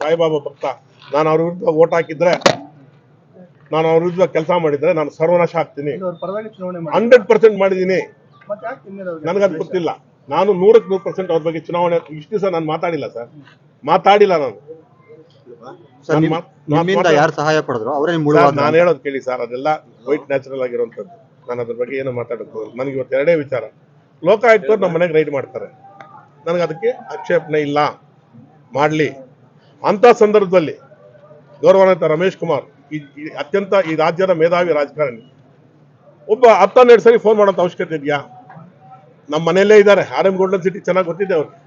ಸಾಯಿಬಾಬಾ ಭಕ್ತ. ನಾನು ಅವ್ರ ವಿರುದ್ಧ ಓಟ್ ಹಾಕಿದ್ರೆ ನಾನು ಅವ್ರ ವಿರುದ್ಧ ಕೆಲಸ ಮಾಡಿದ್ರೆ ನಾನು ಸರ್ವನಾಶ ಆಗ್ತೀನಿ. ಹಂಡ್ರೆಡ್ ಪರ್ಸೆಂಟ್ ಮಾಡಿದೀನಿ. ನನಗದು ಗೊತ್ತಿಲ್ಲ. ನಾನು ನೂರಕ್ಕೆ ನೂರು ಪರ್ಸೆಂಟ್ ಅವ್ರ ಬಗ್ಗೆ ಚುನಾವಣೆ ಇಷ್ಟು ದಿವಸ ನಾನು ಮಾತಾಡಿಲ್ಲ ಸರ್. ಮಾತಾಡಿಲ್ಲ ನಾನು. ಯಾರು ಸಹಾಯ ಪಡೆದ್ರು? ಅವರೇ ನಿಮ್ ನಾನು ಹೇಳೋದು ಕೇಳಿ ಸರ್ ಅದೆಲ್ಲ ವೈಟ್ ನ್ಯಾಚುರಲ್ ಆಗಿರುವಂತದ್ದು ನಾನು ಅದ್ರ ಬಗ್ಗೆ ಏನು ಮಾತಾಡೋದು ನನಗೆ ಇವತ್ತು ಎರಡೇ ವಿಚಾರ. ಲೋಕಾಯುಕ್ತರು ನಮ್ಮ ಮನೆಗೆ ರೈಡ್ ಮಾಡ್ತಾರೆ. ನನಗೆ ಅದಕ್ಕೆ ಆಕ್ಷೇಪಣೆ ಇಲ್ಲ. ಮಾಡಲಿ. ಅಂಥ ಸಂದರ್ಭದಲ್ಲಿ ಗೌರವಾನ್ವಿತ ರಮೇಶ್ ಕುಮಾರ್ ಈ ಅತ್ಯಂತ ಈ ರಾಜ್ಯದ ಮೇಧಾವಿ ರಾಜಕಾರಣಿ. ಒಬ್ಬ ಹತ್ತನ್ನೆರಡು ಸರಿ ಫೋನ್ ಮಾಡೋಂಥ ಅವಶ್ಯಕತೆ ಇದೆಯಾ? ನಮ್ಮ ಮನೆಯಲ್ಲೇ ಇದ್ದಾರೆ. ಆರ್ ಎಂ ಗೋಲ್ಡನ್ ಸಿಟಿ ಚೆನ್ನಾಗಿ ಗೊತ್ತಿದೆ ಅವ್ರಿಗೆ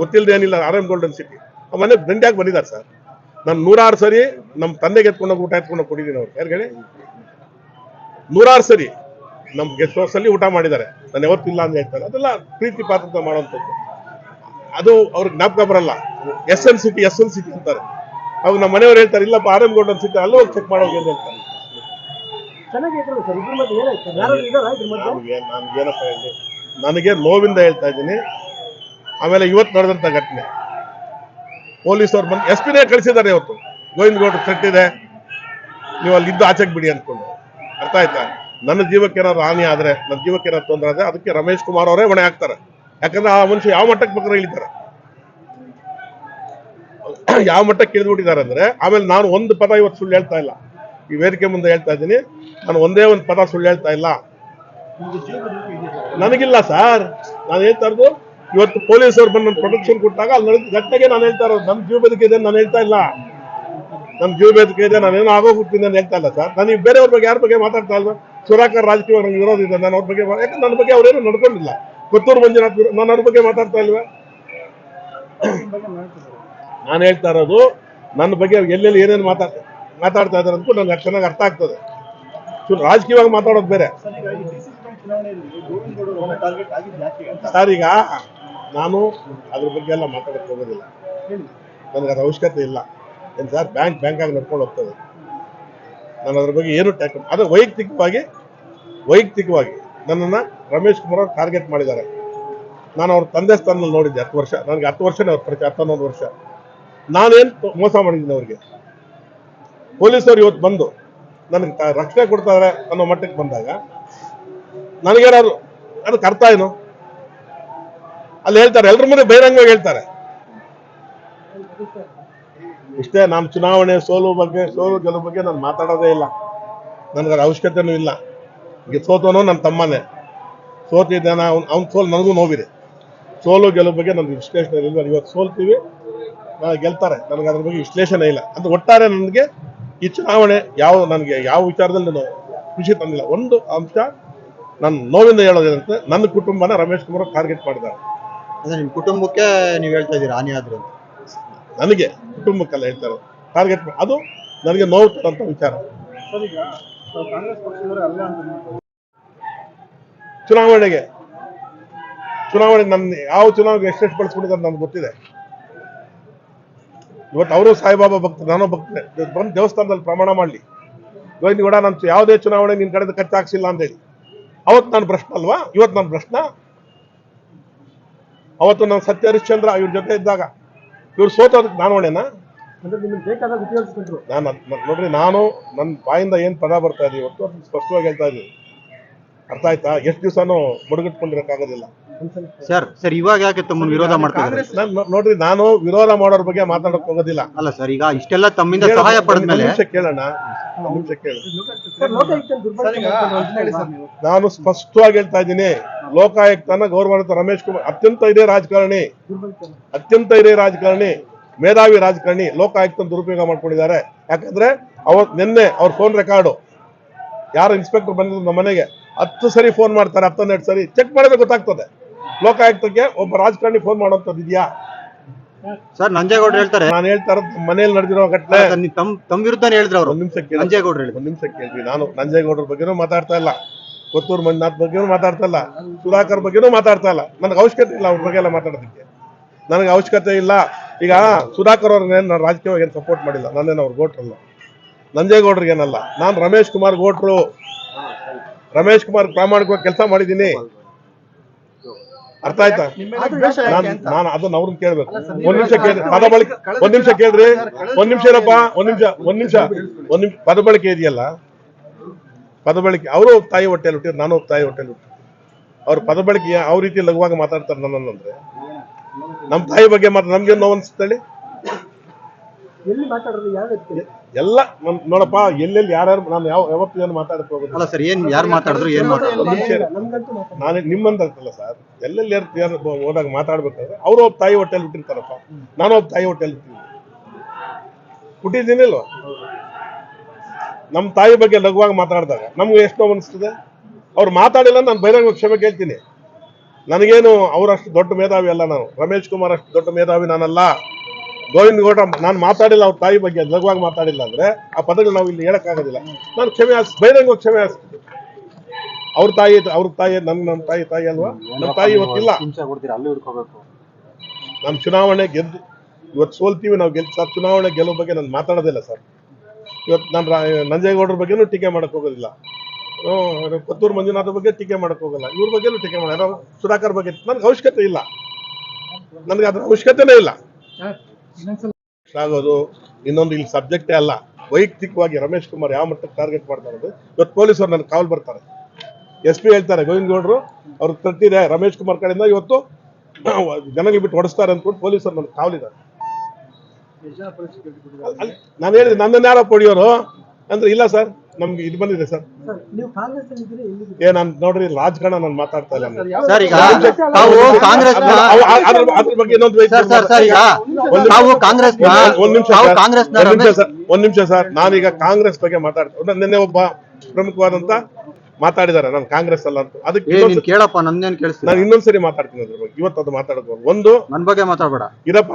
ಗೊತ್ತಿಲ್ಲದೆ ಏನಿಲ್ಲ ಆರ್ ಎಂ ಗೋಲ್ಡನ್ ಸಿಟಿ ಆ ಮನೆ ದಂಡ್ಯಾಗಿ ಬಂದಿದ್ದಾರೆ ಸರ್. ನಾನು ನೂರಾರು ಸರಿ ನಮ್ಮ ತಂದೆಗೆ ಎತ್ಕೊಂಡೋಗಿ ಊಟ ಎತ್ಕೊಂಡು ಕೊಟ್ಟಿದ್ದೀನಿ ಅವ್ರು. ಯಾರು ಹೇಳಿ? ನೂರಾರು ಸರಿ ನಮ್ಮ ಗೆಸ್ಟ್ ಹೌಸಲ್ಲಿ ಊಟ ಮಾಡಿದ್ದಾರೆ. ನಾನು ಯಾವತ್ತಿಲ್ಲ ಅಂತ ಹೇಳ್ತಾರೆ. ಅದೆಲ್ಲ ಪ್ರೀತಿ ಪಾತ್ರ ಮಾಡುವಂಥದ್ದು. ಅದು ಅವ್ರಿಗೆ ಜ್ಞಾಪಕ ಬರಲ್ಲ. S N city S N city ಅಂತಾರೆ. ಅವ್ರು ನಮ್ಮ ಮನೆಯವ್ರು ಹೇಳ್ತಾರೆ ಇಲ್ಲಪ್ಪ ಆರ್ ಎಂ ಗೌಡ್ ಸಿಟಿ ಅಲ್ಲೂ ಹೋಗಿ ಚೆಕ್ ಮಾಡೋಗಿ ಅಂತ ಹೇಳ್ತಾರೆ. ನನಗೇನಪ್ಪ ಹೇಳಿ ನನಗೆ ನೋವಿಂದ ಹೇಳ್ತಾ ಇದ್ದೀನಿ. ಆಮೇಲೆ ಇವತ್ತು ನಡೆದಂತ ಘಟನೆ. ಪೊಲೀಸವ್ರು ಬಂದು ಎಸ್ ಪಿನೇ ಕಳಿಸಿದ್ದಾರೆ ಇವತ್ತು. ಗೋವಿಂದ ಗೌಡ್ರು ಕಟ್ಟಿದೆ ಇದೆ. ನೀವು ಅಲ್ಲಿದ್ದು ಆಚೆಗೆ ಬಿಡಿ ಅಂದ್ಕೊಂಡು ಅರ್ಥ ಆಯ್ತಾ? ನನ್ನ ಜೀವಕ್ಕೆ ಏನಾದ್ರು ಹಾನಿ ಆದರೆ ನನ್ನ ಜೀವಕ್ಕೆ ಏನಾದ್ರು ತೊಂದರೆ ಆದರೆ ಅದಕ್ಕೆ ರಮೇಶ್ ಕುಮಾರ್ ಅವರೇ ಹೊಣೆ ಹಾಕ್ತಾರೆ. ಯಾಕಂದ್ರೆ ಆ ಮನುಷ್ಯ ಯಾವ ಮಟ್ಟಕ್ಕೆ ಬೇಕಾದ್ರೆ ಇಳಿತಾರೆ? ಯಾವ ಮಟ್ಟಕ್ಕೆ ಇಳಿದ್ಬಿಟ್ಟಿದ್ದಾರೆ ಅಂದ್ರೆ, ಆಮೇಲೆ ನಾನು ಒಂದು ಪದ ಇವತ್ತು ಸುಳ್ಳು ಹೇಳ್ತಾ ಇಲ್ಲ. ಈ ವೇದಿಕೆ ಮುಂದೆ ಹೇಳ್ತಾ ಇದ್ದೀನಿ. ನಾನು ಒಂದೇ ಒಂದು ಪದ ಸುಳ್ಳು ಹೇಳ್ತಾ ಇಲ್ಲ. ನನಗಿಲ್ಲ ಸರ್. ನಾನು ಹೇಳ್ತಾ ಇರೋದು, ಇವತ್ತು ಪೊಲೀಸರು ಬಂದು ಪ್ರೊಟೆಕ್ಷನ್ ಕೊಟ್ಟಾಗ ಅಲ್ಲಿ ನಡೆದ ನಾನು ಹೇಳ್ತಾ ಇರೋದು. ನಮ್ಮ ಜೀವ ಬದುಕಿದೆ ಇದೆ ನಾನು ಹೇಳ್ತಾ ಇಲ್ಲ. ನಮ್ಮ ಜೀವ ಬದುಕಿದೆ ಇದೆ ನಾನೇನೋ ಆಗೋಗ್ಬಿಡ್ತೀನಿ ಅಂತ ಹೇಳ್ತಾ ಇಲ್ಲ ಸರ್. ನನಗೆ ಬೇರೆಯವ್ರ ಬಗ್ಗೆ ಯಾರ ಬಗ್ಗೆ ಮಾತಾಡ್ತಾ ಇಲ್ವಾ ಸುರಾಕರ್ ರಾಜಕೀಯ ನನಗೆ ವಿರೋಧ ಇದೆ. ನಾನು ಅವ್ರ ಬಗ್ಗೆ, ಯಾಕಂದ್ರೆ ನನ್ನ ಬಗ್ಗೆ ಅವ್ರೇನು ನಡ್ಕೊಂಡಿಲ್ಲ. ಕೊತ್ತೂರು ಮಂಜುನಾಥ್ ನಾನು ಅವ್ರ ಬಗ್ಗೆ ಮಾತಾಡ್ತಾ ಇಲ್ವಾ? ನಾನು ಹೇಳ್ತಾ ಇರೋದು, ನನ್ನ ಬಗ್ಗೆ ಎಲ್ಲೆಲ್ಲಿ ಏನೇನು ಮಾತಾಡ್ತಾರೆ ಮಾತಾಡ್ತಾ ಇದ್ದಾರೆ ಅಂತೂ ನನಗೆ ಚೆನ್ನಾಗಿ ಅರ್ಥ ಆಗ್ತದೆ. ರಾಜಕೀಯವಾಗಿ ಮಾತಾಡೋದು ಬೇರೆ. ಸರ್, ಈಗ ನಾನು ಅದ್ರ ಬಗ್ಗೆ ಎಲ್ಲ ಮಾತಾಡಕ್ಕೆ ಹೋಗೋದಿಲ್ಲ. ನನಗೆ ಅದು ಅವಶ್ಯಕತೆ ಇಲ್ಲ. ಏನು ಸರ್, ಬ್ಯಾಂಕ್ ಬ್ಯಾಂಕ್ ಆಗಿ ನಡ್ಕೊಂಡು ಹೋಗ್ತದೆ. ನಾನು ಅದ್ರ ಬಗ್ಗೆ ಏನು ಟ್ಯಾಕ್ ಅದು ವೈಯಕ್ತಿಕವಾಗಿ ವೈಯಕ್ತಿಕವಾಗಿ. ನನ್ನನ್ನು ರಮೇಶ್ ಕುಮಾರ್ ಅವರು ಟಾರ್ಗೆಟ್ ಮಾಡಿದ್ದಾರೆ. ನಾನು ಅವ್ರ ತಂದೆ ಸ್ಥಾನದಲ್ಲಿ ನೋಡಿದ್ದೆ ಹತ್ತು ವರ್ಷ. ನನಗೆ ಹತ್ತು ವರ್ಷನೇ ಅವ್ರ ಪರಿಚಯ ಹತ್ತೊಂದೊಂದು ವರ್ಷ. ನಾನೇನು ಮೋಸ ಮಾಡಿದ್ದೀನಿ ಅವ್ರಿಗೆ? ಪೊಲೀಸರು ಇವತ್ತು ಬಂದು ನನಗೆ ರಕ್ಷಣೆ ಕೊಡ್ತಾರೆ ಅನ್ನೋ ಮಟ್ಟಕ್ಕೆ ಬಂದಾಗ ನನಗೇನಾದ್ರು, ಅದಕ್ಕೆ ಅರ್ಥ ಏನು? ಅಲ್ಲಿ ಹೇಳ್ತಾರೆ ಎಲ್ಲರ ಮುಂದೆ ಬಹಿರಂಗವಾಗಿ ಹೇಳ್ತಾರೆ. ಇಷ್ಟೇ, ನಾನು ಚುನಾವಣೆ ಸೋಲು ಬಗ್ಗೆ, ಸೋಲು ಗೆಲುವು ಬಗ್ಗೆ ನಾನು ಮಾತಾಡೋದೇ ಇಲ್ಲ. ನನಗೆ ಅದ್ರ ಅವಶ್ಯಕತೆನೂ ಇಲ್ಲ. ಸೋತವನು ನನ್ನ ತಮ್ಮನೇ. ಸೋತಿದ್ದಾನ ಅವ್ನು ಅವ್ನ ಸೋಲು ನನಗೂ ನೋವಿದೆ. ಸೋಲು ಗೆಲುವು ಬಗ್ಗೆ ನನಗೆ ವಿಶ್ಲೇಷಣೆ ಇಲ್ಲ ಇವತ್ತು ಸೋಲ್ತೀವಿ. ನಾನು ಗೆಲ್ತಾರೆ. ನನಗೆ ಅದ್ರ ಬಗ್ಗೆ ವಿಶ್ಲೇಷಣೆ ಇಲ್ಲ. ಅಂದ್ರೆ ಒಟ್ಟಾರೆ ನನಗೆ ಈ ಚುನಾವಣೆ ಯಾವ ನನಗೆ ಯಾವ ವಿಚಾರದಲ್ಲಿ ನಾನು ಖುಷಿ ತಂದಿಲ್ಲ. ಒಂದು ಅಂಶ ನನ್ನ ನೋವಿಂದ ಹೇಳೋದೇನಂತೆ ನನ್ನ ಕುಟುಂಬನ ರಮೇಶ್ ಕುಮಾರ್ ಟಾರ್ಗೆಟ್ ಮಾಡಿದ್ದಾರೆ. ಅಂದ್ರೆ ನಿಮ್ ಕುಟುಂಬಕ್ಕೆ ನೀವು ಹೇಳ್ತಾ ಇದ್ದೀರಾ ಹಾನಿ ಆದ್ರೆ ನನಗೆ ಕುಟುಂಬಕ್ಕೆಲ್ಲ ಹೇಳ್ತಾರೆ. ಟಾರ್ಗೆಟ್ ಅದು ನನಗೆ ನೋವು ತರುವಂಥ ವಿಚಾರ. ಚುನಾವಣೆಗೆ. ಚುನಾವಣೆ ನನ್ನ ಯಾವ ಚುನಾವಣೆಗೆ ಎಷ್ಟೆಷ್ಟು ಬಳಸ್ಕೊಂಡಿದ್ದಾರೆ ನನ್ಗೆ ಗೊತ್ತಿದೆ. ಇವತ್ತು ಅವರು ಸಾಯಿಬಾಬಾ ಭಕ್ತ ನಾನು ಭಕ್ತೆ. ಬಂದು ದೇವಸ್ಥಾನದಲ್ಲಿ ಪ್ರಮಾಣ ಮಾಡಲಿ. ಗೋವಿಂದ ಕೂಡ ನಾನು ಯಾವುದೇ ಚುನಾವಣೆ ನಿನ್ನ ಕಡೆದು ಖರ್ಚು ಹಾಕ್ಸಿಲ್ಲ ಅಂತೇಳಿ ಅವತ್ತು ನಾನು ಪ್ರಶ್ನೆ ಅಲ್ವಾ? ಇವತ್ತು ನನ್ನ ಪ್ರಶ್ನ ಅವತ್ತು ನಾನು ಸತ್ಯ ಹರಿಶ್ಚಂದ್ರ ಇವ್ರ ಜೊತೆ ಇದ್ದಾಗ. ಇವ್ರು ಸೋತೋದಕ್ಕೆ ನಾನು ಹೊಣೆನಾ ಉಪಯೋಗಿಸ್ಕೊಂಡ್ರು. ನಾನು ನೋಡ್ರಿ ನಾನು ನನ್ನ ಬಾಯಿಂದ ಏನು ಪದ ಬರ್ತಾ ಇದೆ ಇವತ್ತು ಸ್ಪಷ್ಟವಾಗಿ ಹೇಳ್ತಾ ಇದ್ದೀನಿ. ಅರ್ಥ ಆಯ್ತಾ? ಎಷ್ಟು ದಿವಸನೂ ಮುಡುಗಿಟ್ಕೊಂಡಿರೋಕ್ಕಾಗೋದಿಲ್ಲ. ಸರ್ ಸರ್ ಇವಾಗ ಯಾಕೆ ತಮ್ಮನ್ನ ವಿರೋಧ ಮಾಡ್ತಾ ಇದ್ದಾರೆ? ನಾನ್ ನೋ- ನೋಡ್ರಿ ನಾನು ವಿರೋಧ ಮಾಡೋರ್ ಬಗ್ಗೆ ಮಾತಾಡಕ್ ಹೋಗೋದಿಲ್ಲ. ಅಲ್ಲ ಸರ್ ಈಗ ಇಷ್ಟೆಲ್ಲ ತಮ್ಮಿಂದ ಸಹಾಯ ಪಡೆದ ಮೇಲೆ ನಿಮಿಷ ಕೇಳೋಣ. ಒಂದ್ ನಿಮಿಷ ಕೇಳು. ನಾನು ಸ್ಪಷ್ಟವಾಗಿ ಹೇಳ್ತಾ ಇದ್ದೀನಿ. ಲೋಕಾಯುಕ್ತನ ಗೌರವಾನ್ವಿತ ರಮೇಶ್ ಕುಮಾರ್ ಅತ್ಯಂತ ಇದೇ ರಾಜಕಾರಣಿ. ಅತ್ಯಂತ ಇದೇ ರಾಜಕಾರಣಿ ಮೇಧಾವಿ ರಾಜಕಾರಣಿ ಲೋಕಾಯುಕ್ತನ ದುರುಪಯೋಗ ಮಾಡ್ಕೊಂಡಿದ್ದಾರೆ. ಯಾಕಂದ್ರೆ ಅವ್ರ ನಿನ್ನೆ ಅವ್ರ ಫೋನ್ ರೆಕಾರ್ಡು ಯಾರು ಇನ್ಸ್ಪೆಕ್ಟರ್ ಬಂದಿದ್ರು ನಮ್ಮ ಮನೆಗೆ? ಹತ್ತು ಸರಿ ಫೋನ್ ಮಾಡ್ತಾರೆ ಹತ್ತೊಂದೆರಡು ಸರಿ. ಚೆಕ್ ಮಾಡಿದ್ರೆ ಗೊತ್ತಾಗ್ತದೆ. ಲೋಕಾಯುಕ್ತಕ್ಕೆ ಒಬ್ಬ ರಾಜಕಾರಣಿ ಫೋನ್ ಮಾಡೋಂಥದ್ದು ಇದೆಯಾ ಸರ್ ನಂಜೇಗೌಡ್ರು ಹೇಳ್ತಾರೆ. ನಾನು ಹೇಳ್ತಾ ಇರೋದು ಮನೇಲಿ ನಡೆದಿರೋ ಘಟನೆ. ತಮ್ಮ ತಮ್ಮ ತಮ್ ತಮ್ ವಿರುದ್ಧನೇ ಹೇಳಿದ್ರು ಅವರು. ಒಂದ್ ನಿಮಿಷ ಕೇಳಿ. ನಂಜೇಗೌಡ್ರು ಹೇಳಿ ಒಂದ್ ನಿಮಿಷ ನಾನು ನಂಜೇಗೌಡರ ಬಗ್ಗೆನೂ ಮಾತಾಡ್ತಾ ಇಲ್ಲ. ಕೊತ್ತೂರು ಮಂಜುನಾಥ್ ಬಗ್ಗೆನೂ ಮಾತಾಡ್ತಾ ಇಲ್ಲ. ಸುಧಾಕರ್ ಬಗ್ಗೆನೂ ಮಾತಾಡ್ತಾ ಇಲ್ಲ. ನನಗೆ ಅವಶ್ಯಕತೆ ಇಲ್ಲ ಅವ್ರ ಬಗ್ಗೆ ಎಲ್ಲ ಮಾತಾಡೋದಕ್ಕೆ. ನನಗೆ ಅವಶ್ಯಕತೆ ಇಲ್ಲ. ಈಗ ಸುಧಾಕರ್ ಅವ್ರನ್ನೇನು ನಾನು ರಾಜಕೀಯವಾಗಿ ಏನು ಸಪೋರ್ಟ್ ಮಾಡಿಲ್ಲ. ನಾನೇನು ಅವ್ರು ಗೋಟ್ರಲ್ಲ ನಂಜೇಗೌಡ್ರಿಗೇನಲ್ಲ ನಾನು ರಮೇಶ್ ಕುಮಾರ್ ಗೋಟ್ರು ರಮೇಶ್ ಕುಮಾರ್ ಪ್ರಾಮಾಣಿಕವಾಗಿ ಕೆಲಸ ಮಾಡಿದ್ದೀನಿ. ಅರ್ಥ ಆಯ್ತಾ? ನಾನು ಅದನ್ನ ಅವ್ರನ್ನ ಕೇಳ್ಬೇಕು. ಒಂದ್ ನಿಮಿಷ ಕೇಳಿ ಪದ ಬಳಕೆ ಒಂದ್ ನಿಮಿಷ ಕೇಳ್ರಿ. ಒಂದ್ ನಿಮಿಷ ಇರಪ್ಪ ಒಂದ್ ನಿಮಿಷ ಒಂದ್ ನಿಮಿಷ. ಒಂದ್ ನಿಮಿಷ ಪದ ಬಳಕೆ ಇದೆಯಲ್ಲ? ಪದ ಬಳಕೆ ಅವರು ತಾಯಿ ಹೊಟ್ಟೆಲಿ ಹುಟ್ಟಿದ್ರು ನಾನು ತಾಯಿ ಹೊಟ್ಟೆಲಿ ಹುಟ್ಟಿ ಅವ್ರ ಪದ ಬಳಕೆ ಯಾವ ರೀತಿ ಲಘುವಾಗಿ ಮಾತಾಡ್ತಾರೆ ನನ್ನಂದ್ರೆ ನಮ್ಮ ತಾಯಿ ಬಗ್ಗೆ ಮಾತ್ರ ನಮ್ಗೆ ನೋವು ಅನ್ಸುತ್ತೇಳಿ ಎಲ್ಲಿ ಮಾತಾಡೋದು ಯಾವ ವ್ಯಕ್ತಿ? ಎಲ್ಲ ನಮ್- ನೋಡಪ್ಪ ಎಲ್ಲೆಲ್ಲಿ ಯಾರ್ಯಾರು ನಾನು ಯಾವ ಯಾವತ್ತು ಏನು ಮಾತಾಡಕ್ ಹೋಗೋದು ಅಲ್ಲ ಸರ್ ಏನ್ ಯಾರು ಮಾತಾಡಿದ್ರು ಏನ್ ಮಾತಾಡಿದ್ರು. ನಮ್ಗಂತೂ ಮಾತಾಡ ನಾನು ನಿಮ್ಮಂತ ಅಂತಲ್ಲ ಸರ್ ಎಲ್ಲೆಲ್ಲಿ ಯಾರು ಯಾರು ಹೋದಾಗ ಮಾತಾಡ್ಬೇಕಾದ್ರೆ ಅವ್ರು ಒಬ್ಬ ತಾಯಿ ಹೋಟೆಲ್ ಬಿಟ್ಟಿರ್ತಾರಪ್ಪ. ನಾನು ಒಬ್ಬ ತಾಯಿ ಹೋಟೆಲ್ ಹುಟ್ಟಿದ್ದೀನಿ ಹುಟ್ಟಿದ್ದೀನಿಲ್ವ ನಮ್ಮ ತಾಯಿ ಬಗ್ಗೆ ಲಘುವಾಗಿ ಮಾತಾಡಿದಾಗ ನಮ್ಗೆ ಎಷ್ಟು ನೋವು ಅನಿಸ್ತದೆ. ಅವ್ರು ಮಾತಾಡಿಲ್ಲ ನಾನು ಬೈರಂಗ ಕ್ಷಮೆ ಕೇಳ್ತೀನಿ. ನನಗೇನು ಅವರಷ್ಟು ದೊಡ್ಡ ಮೇಧಾವಿ ಅಲ್ಲ ನಾನು. ರಮೇಶ್ ಕುಮಾರ್ ಅಷ್ಟು ದೊಡ್ಡ ಮೇಧಾವಿ ನಾನಲ್ಲ. ಗೋವಿಂದ ಗೌಡ ನಾನು ಮಾತಾಡಿಲ್ಲ ಅವ್ರ ತಾಯಿ ಬಗ್ಗೆ ಲಘುವಾಗಿ ಮಾತಾಡಿಲ್ಲ ಅಂದ್ರೆ ಆ ಪದಗಳು ನಾವು ಇಲ್ಲಿ ಹೇಳಕ್ಕಾಗೋದಿಲ್ಲ. ನಾನು ಕ್ಷಮೆ ಹಾಸ್ ಬಹಿರಂಗ ಕ್ಷಮೆ ಹಾಸ್ ಅವ್ರ ತಾಯಿ ಅವ್ರ ತಾಯಿ ನನ್ನ ನಮ್ಮ ತಾಯಿ ತಾಯಿ ಅಲ್ವಾ? ನಮ್ಮ ತಾಯಿ ಇವತ್ತಿಲ್ಲ. ಹಿಂಸೆ ಕೊಡ್ತೀರಾ? ಅಲ್ಲಿ ಹಿಡ್ಕೋಬೇಕು. ನಮ್ಮ ಚುನಾವಣೆ ಗೆದ್ದು ಇವತ್ತು ಸೋಲ್ತೀವಿ ನಾವು ಗೆಲ್ ಸರ್ ಚುನಾವಣೆ ಗೆಲ್ಲೋ ಬಗ್ಗೆ ನಾನು ಮಾತಾಡೋದಿಲ್ಲ ಸರ್. ಇವತ್ತು ನಾನು ರಾ- ನಂಜೇಗೌಡರ ಬಗ್ಗೆನೂ ಟೀಕೆ ಮಾಡಕ್ ಹೋಗೋದಿಲ್ಲ. ಹ್ಮ್, ಪುತ್ತೂರು ಮಂಜುನಾಥ ಬಗ್ಗೆ ಟೀಕೆ ಮಾಡಕ್ ಹೋಗಲ್ಲ. ಇವ್ರ ಬಗ್ಗೆನೂ ಟೀಕೆ ಮಾಡ ಯಾರೋ ಸುಧಾಕರ್ ಬಗ್ಗೆ ನನಗೆ ಅವಶ್ಯಕತೆ ಇಲ್ಲ. ನನಗೆ ಅದ್ರ ಅವಶ್ಯಕತೆನೇ ಇಲ್ಲ. ಆಗೋದು ಇನ್ನೊಂದು ಇಲ್ಲಿ ಸಬ್ಜೆಕ್ಟೇ ಅಲ್ಲ. ವೈಯಕ್ತಿಕವಾಗಿ ರಮೇಶ್ ಕುಮಾರ್ ಯಾವ ಮಟ್ಟಕ್ಕೆ ಟಾರ್ಗೆಟ್ ಮಾಡ್ತಾರೆ ಇವತ್ತು ಪೊಲೀಸರು ನನ್ನ ಕಾವಲ್ ಬರ್ತಾರೆ. ಎಸ್ ಪಿ ಹೇಳ್ತಾರೆ ಗೋವಿಂದ ಗೌಡರು ಅವ್ರು ತಟ್ಟಿದೆ ರಮೇಶ್ ಕುಮಾರ್ ಕಡೆಯಿಂದ ಇವತ್ತು ಜನಗಳು ಬಿಟ್ಟು ಹೊಡಿಸ್ತಾರೆ ಅಂದ್ಕೊಂಡು ಪೊಲೀಸರು ನನ್ನ ಕಾವಲಿದ್ದಾರೆ ನಾನು ಹೇಳಿದೆ ನನ್ನನ್ನು ಯಾರೋ ಪಡೆಯೋರು ಅಂದ್ರೆ ಇಲ್ಲ ಸರ್ ನಮ್ಗೆ ಇದು ಬಂದಿದೆ ಸರ್. ಏ ನಾನು ನೋಡ್ರಿ ರಾಜಕಾರಣ ನಾನು ಮಾತಾಡ್ತಾ ಇಲ್ಲ ನಾನು. ಸರ್ ಈಗ ತಾವು ಕಾಂಗ್ರೆಸ್ ಅದ್ರ ಅದ್ರ- ಅದ್ರ- ಅದ್ರ ಬಗ್ಗೆ ಇನ್ನೊಂದು ಸರ್ ಸರ್ ಸರ್ ಈಗ ತಾವು ಕಾಂಗ್ರೆಸ್ ಒಂದ್- ಒಂದ್ ನಿಮಿಷ ತಾವು ಒಂದ್ ನಿಮಿಷ ಸರ್. ಒಂದ್ ನಿಮಿಷ ಸರ್. ನಾನೀಗ ಕಾಂಗ್ರೆಸ್ ಬಗ್ಗೆ ಮಾತಾಡ್ತೀನಿ ನಿನ್ನೆ ಒಬ್ಬ ಪ್ರಮುಖವಾದಂತ ಮಾತಾಡಿದಾರೆ ನಾನು ಕಾಂಗ್ರೆಸ್ ಅಲ್ಲ ಅಂತ. ಅದಕ್ಕೆ ಏ ಕೇಳಪ್ಪ ನಂದೇನ್ ಕೇಳಿಸ್ತೀನಿ ನಾನು ಇನ್ನೊಂದ್ಸರಿ ಮಾತಾಡ್ತೀನಿ ಅದ್ರ ಬಗ್ಗೆ. ಇವತ್ತು ಅದು ಮಾತಾಡೋದು. ಒಂದು ನನ್ ಬಗ್ಗೆ ಮಾತಾಡ್ಬೇಡ. ಇರಪ್ಪ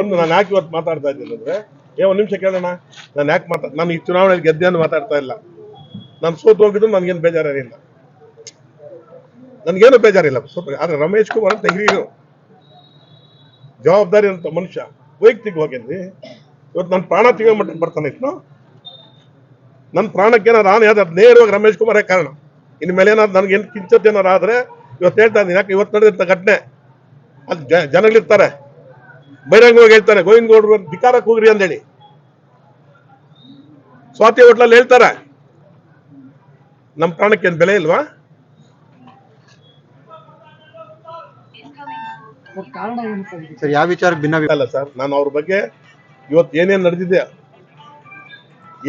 ಒಂದು ನಾನು ಯಾಕೆ ಇವತ್ತು ಮಾತಾಡ್ತಾ ಇದ್ದೀನಿ ಅಂದ್ರೆ ಏ, ಒಂದ್ ನಿಮಿಷ ಕೇಳೋಣ ನಾನು ಯಾಕೆ ಮಾತಾಡ್ ನಾನು ಈ ಚುನಾವಣೆಯಲ್ಲಿ ಗೆದ್ದೆ ಅಂತ ಮಾತಾಡ್ತಾ ಇಲ್ಲ. ನಾನು ಸೋತು ಹೋಗಿದ್ದು ನನಗೇನು ಬೇಜಾರಿಲ್ಲ ನನಗೇನು ಬೇಜಾರಿಲ್ಲ. ಸೋತು ಆದ್ರೆ ರಮೇಶ್ ಕುಮಾರ್ ಅಂತ ಹಿರಿಯರು. ಜವಾಬ್ದಾರಿ ಅಂತ ಮನುಷ್ಯ. ವೈಯಕ್ತಿಕವಾಗಿ ಇವತ್ತು ನನ್ನ ಪ್ರಾಣ ತೆಗೋ ಮಟ್ಟ ಬರ್ತಾನೆ ಇತ್ತು. ನನ್ನ ಪ್ರಾಣಕ್ಕೆ ನಾನು ಯಾವ್ದು ನೇರವಾಗಿ ರಮೇಶ್ ಕುಮಾರೇ ಕಾರಣ. ಇನ್ನು ಮೇಲೆ ಏನಾದ್ರು ನನಗೆ ಏನು ಕಿಂಚತ್ ಏನಾರು ಆದ್ರೆ ಇವತ್ತು ಹೇಳ್ತಾ ಇದ್ದೀನಿ. ಯಾಕೆ ಇವತ್ತು ನಡೆದಿರ್ತ ಘಟನೆ? ಅಲ್ಲಿ ಜನಗಳಿರ್ತಾರೆ. ಬಹಿರಂಗವಾಗಿ ಹೇಳ್ತಾರೆ. ಗೋವಿಂದ ಗೌಡ್ರು ಧಿಕಾರಕ್ಕೆ ಹೋಗ್ರಿ ಅಂದೇಳಿ. ಸ್ವಾತಿ ಹೋಟ್ಲಲ್ಲಿ ಹೇಳ್ತಾರೆ. ನಮ್ಮ ಪ್ರಾಣಕ್ಕೆ ಏನು ಬೆಲೆ ಇಲ್ವಾ? ಸರ್ ಯಾವ ವಿಚಾರ ಭಿನ್ನ ಅಲ್ಲ ಸರ್ ನಾನು ಅವ್ರ ಬಗ್ಗೆ ಇವತ್ತು ಏನೇನು ನಡೆದಿದೆ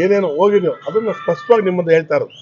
ಏನೇನು ಹೋಗಿದೆಯೋ ಅದನ್ನ ಸ್ಪಷ್ಟವಾಗಿ ನಿಮ್ಮ ಮುಂದೆ ಹೇಳ್ತಾ ಇರೋದು.